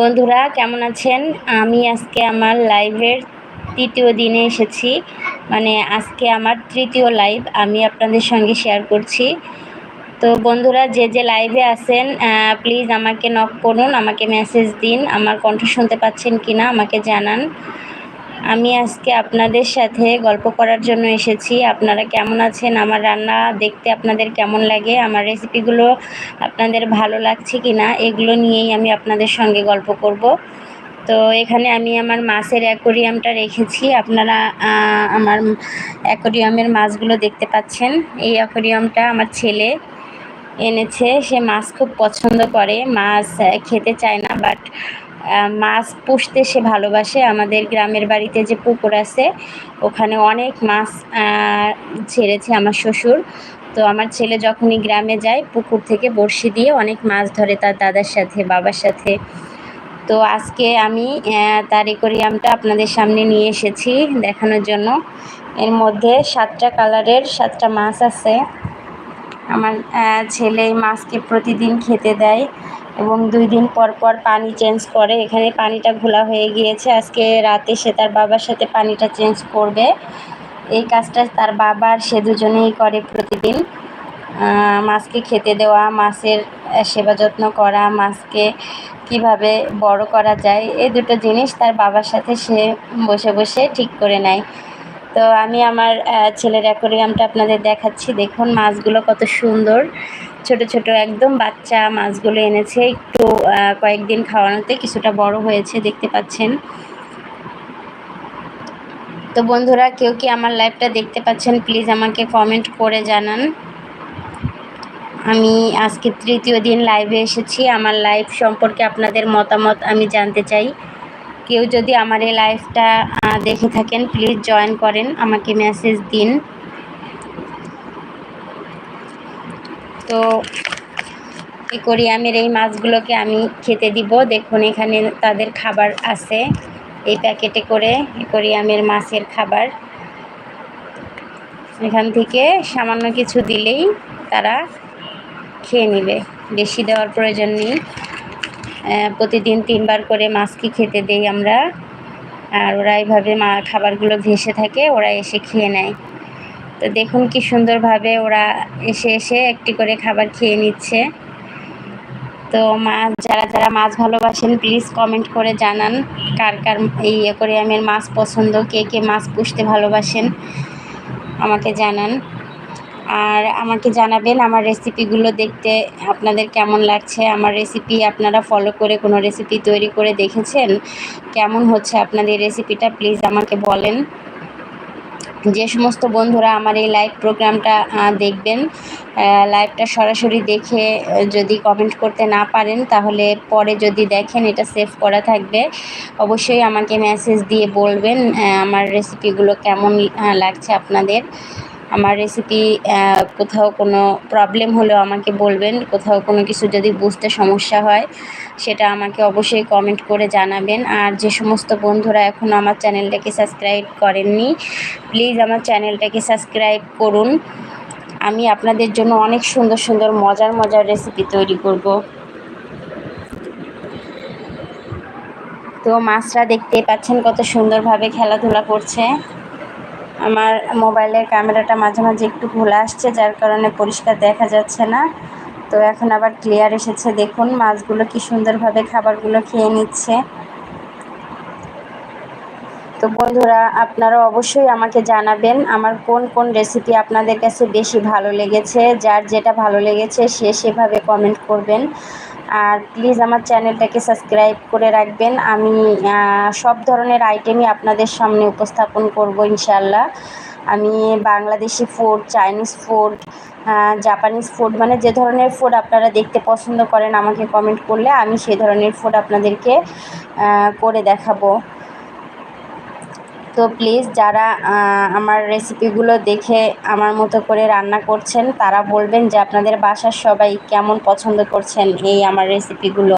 বন্ধুরা, কেমন আছেন? আমি আজকে আমার লাইভের তৃতীয় দিনে এসেছি। মানে আজকে আমার তৃতীয় লাইভ আমি আপনাদের সঙ্গে শেয়ার করছি। তো বন্ধুরা, যে যে লাইভে আছেন প্লিজ আমাকে নক করুন, আমাকে মেসেজ দিন। আমার কণ্ঠ শুনতে পাচ্ছেন কি না আমাকে জানান। আমি আজকে আপনাদের সাথে গল্প করার জন্য এসেছি। আপনারা কেমন আছেন? আমার রান্না দেখতে আপনাদের কেমন লাগে? আমার রেসিপিগুলো আপনাদের ভালো লাগছে কি না এগুলো নিয়েই আমি আপনাদের সঙ্গে গল্প করব। তো এখানে আমি আমার মাছের অ্যাকোরিয়ামটা রেখেছি। আপনারা আমার অ্যাকোরিয়ামের মাছগুলো দেখতে পাচ্ছেন। এই অ্যাকোরিয়ামটা আমার ছেলে এনেছে। সে মাছ খুব পছন্দ করে। মাছ খেতে চায় না বাট মাছ পুষতে সে ভালোবাসে। আমাদের গ্রামের বাড়িতে যে পুকুর আছে, ওখানে অনেক মাছ ছেড়েছে আমার শ্বশুর। তো আমার ছেলে যখনই গ্রামে যায়, পুকুর থেকে বড়শি দিয়ে অনেক মাছ ধরে তার দাদার সাথে, বাবার সাথে। তো আজকে আমি তার একোরিয়ামটা আপনাদের সামনে নিয়ে এসেছি দেখানোর জন্য। এর মধ্যে সাতটা কালারের সাতটা মাছ আছে। আমার ছেলে মাছকে প্রতিদিন খেতে দেয়। এবং দুই দিন পর পর পানি চেঞ্জ করে। এখানে পানিটা ঘোলা হয়ে গিয়েছে। আজকে রাতে সে তার বাবার সাথে পানিটা চেঞ্জ করবে। এই কাজটা তার বাবার, সে দুজনেই করে প্রতিদিন। মাছকে খেতে দেওয়া, মাছের সেবা যত্ন করা, মাছকে কীভাবে বড় করা যায়, এই দুটো জিনিস তার বাবার সাথে সে বসে বসে ঠিক করে নেয়। তো আমি আমার ছেলের অ্যাকোরিয়ামটা আপনাদের দেখাচ্ছি। দেখুন মাছগুলো কত সুন্দর। ছোট ছোট একদম বাচ্চা মাছগুলো এনেছে। একটু কয়েকদিন খাওয়ানোতে কিছুটা বড় হয়েছে, দেখতে পাচ্ছেন। তো বন্ধুরা, কেউ কি আমার লাইভটা দেখতে পাচ্ছেন? প্লিজ আমাকে কমেন্ট করে জানান। আমি আজকে তৃতীয় দিন লাইভে এসেছি। আমার লাইভ সম্পর্কে আপনাদের মতামত আমি জানতে চাই। কেউ যদি আমার এই লাইভটা দেখে থাকেন প্লিজ জয়েন করেন। আমাকে মেসেজ দিন। তো এই কোরিয়ামের এই মাছগুলোকে আমি খেতে দিব। দেখুন, এখানে তাদের খাবার আছে। এই প্যাকেটে করে কোরিয়ামের মাছের খাবার। এখান থেকে সামান্য কিছু দিলেই তারা খেয়ে নেবে। বেশি দেওয়ার প্রয়োজন নেই। প্রতিদিন তিনবার করে মাছকে খেতে দেই আমরা। আর ওরা এইভাবে মা, খাবারগুলো ভেসে থাকে, ওরা এসে খেয়ে নেয়। তো দেখুন কি সুন্দরভাবে ওরা এসে এসে একটি করে খাবার খেয়ে নিচ্ছে। তো মাছ যারা যারা মাছ ভালোবাসেন প্লিজ কমেন্ট করে জানান কার কার এই অ্যাকোরিয়ামের মাছ পছন্দ, কে কে মাছ পুষতে ভালোবাসেন, আমাকে জানান। আর আমাকে জানাবেন আমার রেসিপিগুলো দেখতে আপনাদের কেমন লাগছে। আমার রেসিপি আপনারা ফলো করে কোনো রেসিপি তৈরি করে দেখেছেন? কেমন হচ্ছে আপনাদের রেসিপিটা প্লিজ আমাকে বলেন। যে সমস্ত বন্ধুরা আমার এই লাইভ প্রোগ্রামটা দেখবেন লাইভটা সরাসরি দেখে যদি কমেন্ট করতে না পারেন, তাহলে পরে যদি দেখেন, এটা সেভ করা থাকবে। অবশ্যই আমাকে মেসেজ দিয়ে বলবেন আমার রেসিপিগুলো কেমন লাগছে আপনাদের। আমার রেসিপি কোথাও কোনো প্রবলেম হলেও আমাকে বলবেন। কোথাও কোনো কিছু যদি বুঝতে সমস্যা হয়, সেটা আমাকে অবশ্যই কমেন্ট করে জানাবেন। আর যে সমস্ত বন্ধুরা এখনও আমার চ্যানেলটাকে সাবস্ক্রাইব করেননি প্লিজ আমার চ্যানেলটাকে সাবস্ক্রাইব করুন। আমি আপনাদের জন্য অনেক সুন্দর সুন্দর, মজার মজার রেসিপি তৈরি করব। তো মাছরা দেখতে পাচ্ছেন কত সুন্দরভাবে খেলাধুলা করছে। আমার মোবাইলের ক্যামেরাটা মাঝে মাঝে একটু ঘোলা আসছে, যার কারণে পরিষ্কার দেখা যাচ্ছে না। তো এখন আবার ক্লিয়ার এসেছে, দেখুন মাছগুলো কি সুন্দরভাবে খাবারগুলো খেয়ে নিচ্ছে। তো বন্ধুরা, আপনারা অবশ্যই আমাকে জানাবেন, আমার কোন কোন রেসিপি আপনাদের কাছে বেশি ভালো লেগেছে, যার যেটা ভালো লেগেছে সে সেভাবে কমেন্ট করবেন। আর প্লিজ আমার চ্যানেলটাকে সাবস্ক্রাইব করে রাখবেন। আমি সব ধরনের আইটেমই আপনাদের সামনে উপস্থাপন করব ইনশাল্লাহ আমি Bangladeshi food Chinese food Japanese food মানে যে ধরনের ফুড আপনারা দেখতে পছন্দ করেন, আমাকে কমেন্ট করলে আমি সে ধরনের ফুড আপনাদেরকে করে দেখাবো। তো প্লিজ যারা আমার রেসিপিগুলো দেখে আমার মতো করে রান্না করছেন, তারা বলবেন যে আপনাদের বাসার সবাই কেমন পছন্দ করছেন এই আমার রেসিপিগুলো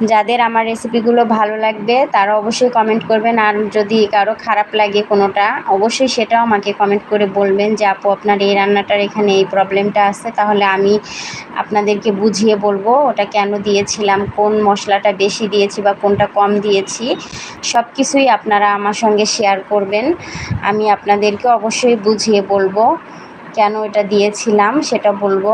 যাদের আমার রেসিপিগুলো ভালো লাগবে, তারা অবশ্যই কমেন্ট করবেন। আর যদি কারও খারাপ লাগে কোনোটা, অবশ্যই সেটাও আমাকে কমেন্ট করে বলবেন যে, আপু, আপনার এই রান্নাটার এখানে এই প্রবলেমটা আছে। তাহলে আমি আপনাদেরকে বুঝিয়ে বলব, ওটা কেন দিয়েছিলাম, কোন মশলাটা বেশি দিয়েছি বা কোনটা কম দিয়েছি। সব কিছুই আপনারা আমার সঙ্গে শেয়ার করবেন। আমি আপনাদেরকে অবশ্যই বুঝিয়ে বলব কেন এটা দিয়েছিলাম, সেটা বলব।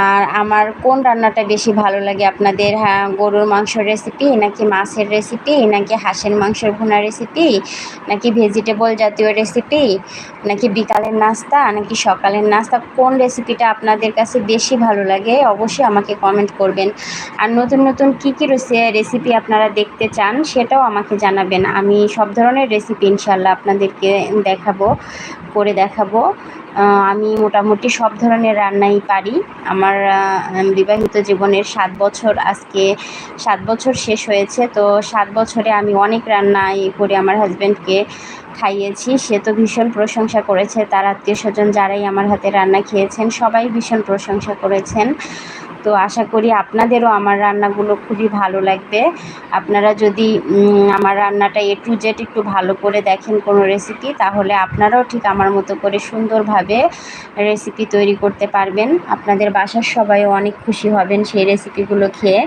আর আমার কোন রান্নাটা বেশি ভালো লাগে আপনাদের হ্যাঁ গরুর মাংসর রেসিপি নাকি মাছের রেসিপি নাকি হাঁসের মাংসের ভুনা রেসিপি নাকি ভেজিটেবল জাতীয় রেসিপি নাকি বিকালের নাস্তা নাকি সকালের নাস্তা? কোন রেসিপিটা আপনাদের কাছে বেশি ভালো লাগে অবশ্যই আমাকে কমেন্ট করবেন। আর নতুন নতুন কী কী রেসিপি আপনারা দেখতে চান সেটাও আমাকে জানাবেন। আমি সব ধরনের রেসিপি ইনশাল্লাহ আপনাদেরকে দেখাবো, করে দেখাবো। আমি মোটামুটি সব ধরনের রান্নাই পারি। আমার বিবাহিত জীবনের সাত বছর আজকে, সাত বছর শেষ হয়েছে। তো সাত বছরে আমি অনেক রান্নাই করে আমার হাজব্যান্ডকে খাইয়েছি। সে তো ভীষণ প্রশংসা করেছে। তার আত্মীয় স্বজন যারাই আমার হাতে রান্না খেয়েছেন, সবাই ভীষণ প্রশংসা করেছেন। তো আশা করি আপনাদেরও আমার রান্নাগুলো খুবই ভালো লাগবে। আপনারা যদি আমার রান্নাটা এ টু জেড একটু ভালো করে দেখেন কোনো রেসিপি তাহলে আপনারাও ঠিক আমার মতো করে সুন্দরভাবে রেসিপি তৈরি করতে পারবেন। আপনাদের বাসার সবাইও অনেক খুশি হবেন সেই রেসিপিগুলো খেয়ে।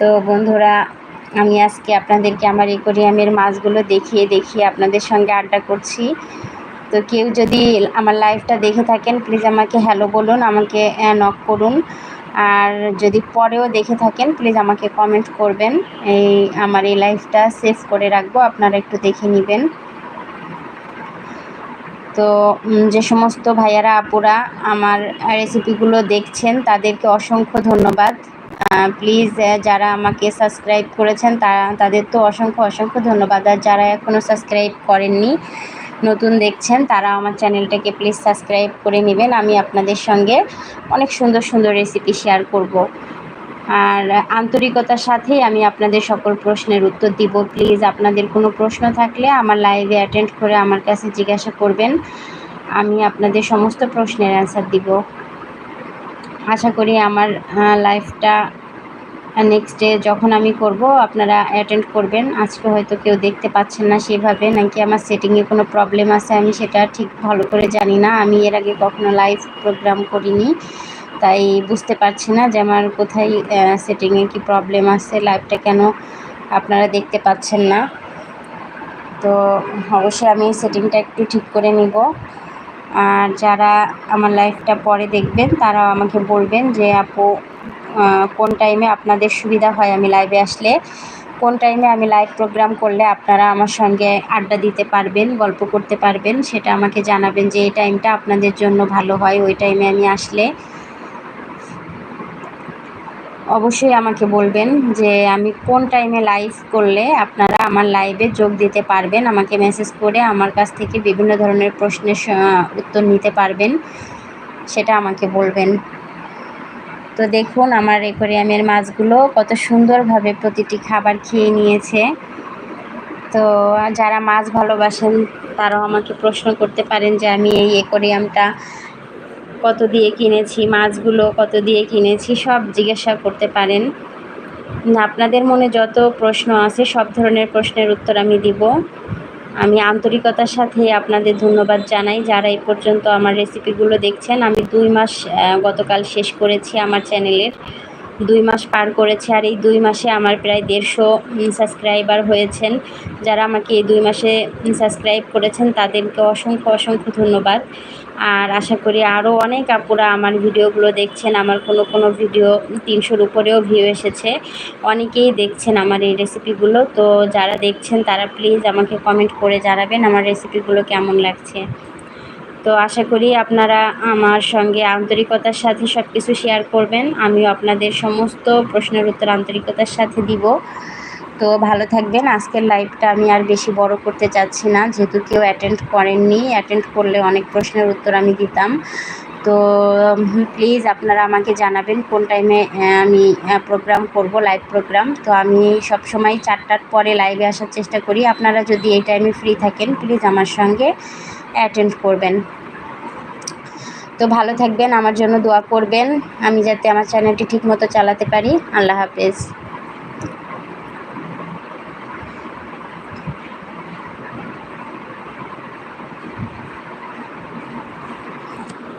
তো বন্ধুরা, আমি আজকে আপনাদেরকে আমার একোরিয়ামের মাছগুলো দেখিয়ে দেখিয়ে আপনাদের সঙ্গে আড্ডা করছি। তো কেউ যদি আমার লাইভটা দেখে থাকেন প্লিজ আমাকে হ্যালো বলুন, আমাকে নক করুন। আর যদি পরেও দেখে থাকেন প্লিজ আমাকে কমেন্ট করবেন। এই আমার এই লাইফটা সেভ করে রাখব, আপনারা একটু দেখে নেবেন। তো যে সমস্ত ভাইয়ারা, আপুরা আমার রেসিপিগুলো দেখছেন, তাদেরকে অসংখ্য ধন্যবাদ। প্লিজ যারা আমাকে সাবস্ক্রাইব করেছেন তারা তাদের তো অসংখ্য অসংখ্য ধন্যবাদ। আর যারা এখনও সাবস্ক্রাইব করেননি নতুন দেখছেন, তারা আমার চ্যানেলটাকে প্লিজ সাবস্ক্রাইব করে নেবেন। আমি আপনাদের সঙ্গে অনেক সুন্দর সুন্দর রেসিপি শেয়ার করব। আর আন্তরিকতার সাথেই আমি আপনাদের সকল প্রশ্নের উত্তর দিব। প্লিজ আপনাদের কোনো প্রশ্ন থাকলে আমার লাইভে অ্যাটেন্ড করে আমার কাছে জিজ্ঞাসা করবেন। আমি আপনাদের সমস্ত প্রশ্নের অ্যান্সার দিব। আশা করি আমার লাইফটা নেক্সট ডে যখন আমি করব, আপনারা অ্যাটেন্ড করবেন। আজকে হয়তো কেউ দেখতে পাচ্ছেন না সেভাবে, নাকি আমার সেটিংয়ে কোনো প্রবলেম আছে, আমি সেটা ঠিক ভালো করে জানি না। আমি এর আগে কখনো লাইভ প্রোগ্রাম করিনি, তাই বুঝতে পারছি না যে আমার কোথায় সেটিংয়ে কি প্রবলেম আছে লাইভটা কেন আপনারা দেখতে পাচ্ছেন না। তো অবশ্যই আমি সেটিংটা একটু ঠিক করে নিব। আর যারা আমার লাইফটা পরে দেখবেন তারা আমাকে বলবেন যে, আপু কোন টাইমে আপনাদের সুবিধা হয় আমি লাইভে আসলে। কোন টাইমে আমি লাইভ প্রোগ্রাম করলে আপনারা আমার সঙ্গে আড্ডা দিতে পারবেন, গল্প করতে পারবেন, সেটা আমাকে জানাবেন যে এই টাইমটা আপনাদের জন্য ভালো হয়, ওই টাইমে আমি আসলে অবশ্যই আমাকে বলবেন যে আমি কোন টাইমে লাইভ করলে আপনারা আমার লাইভে যোগ দিতে পারবেন। আমাকে মেসেজ করে আমার কাছ থেকে বিভিন্ন ধরনের প্রশ্নের উত্তর নিতে পারবেন, সেটা আমাকে বলবেন। তো দেখুন আমার রেকোরিয়ামের মাছগুলো কত সুন্দরভাবে প্রতিটি খাবার খেয়ে নিয়েছে। তো যারা মাছ ভালোবাসেন, তারাও আমাকে প্রশ্ন করতে পারেন যে আমি এই একোরিয়ামটা কত দিয়ে কিনেছি, মাছগুলো কত দিয়ে কিনেছি, সব জিজ্ঞাসা করতে পারেন। আপনাদের মনে যত প্রশ্ন আছে, সব ধরনের প্রশ্নের উত্তর আমি দিব। আমি আন্তরিকতার সাথে আপনাদের ধন্যবাদ জানাই যারা এ পর্যন্ত আমার রেসিপিগুলো দেখছেন। আমি দুই মাস গতকাল শেষ করেছি আমার চ্যানেলের দুই মাস পার করেছে আর এই দুই মাসে আমার প্রায় দেড়শো সাবস্ক্রাইবার হয়েছেন। যারা আমাকে এই দুই মাসে সাবস্ক্রাইব করেছেন, তাদেরকে অসংখ্য অসংখ্য ধন্যবাদ। আর আশা করি আরও অনেক আপুরা আমার ভিডিওগুলো দেখছেন। আমার কোনো কোনো ভিডিও তিনশোর উপরেও ভিউ এসেছে। অনেকেই দেখছেন আমার এই রেসিপিগুলো তো যারা দেখছেন, তারা প্লিজ আমাকে কমেন্ট করে জানাবেন আমার রেসিপিগুলো কেমন লাগছে। তো আশা করি আপনারা আমার সঙ্গে আন্তরিকতার সাথে সব কিছু শেয়ার করবেন। আমিও আপনাদের সমস্ত প্রশ্নের উত্তর আন্তরিকতার সাথে দিব। তো ভালো থাকবেন। আজকের লাইভটা আমি আর বেশি বড় করতে চাচ্ছি না। যেহেতু কেউ অ্যাটেন্ড করেননি অ্যাটেন্ড করলে অনেক প্রশ্নের উত্তর আমি দিতাম। তো প্লিজ আপনারা আমাকে জানাবেন কোন টাইমে আমি প্রোগ্রাম করব লাইভ প্রোগ্রাম তো আমি সব সময় চারটার পরে লাইভে আসার চেষ্টা করি। আপনারা যদি এই টাইমে ফ্রি থাকেন প্লিজ আমার সঙ্গে অ্যাটেন্ড করবেন। তো ভালো থাকবেন, আমার জন্য দোয়া করবেন। আমি যাতে আমার চ্যানেলটি ঠিকমতো চালাতে পারি। আল্লাহ হাফেজ।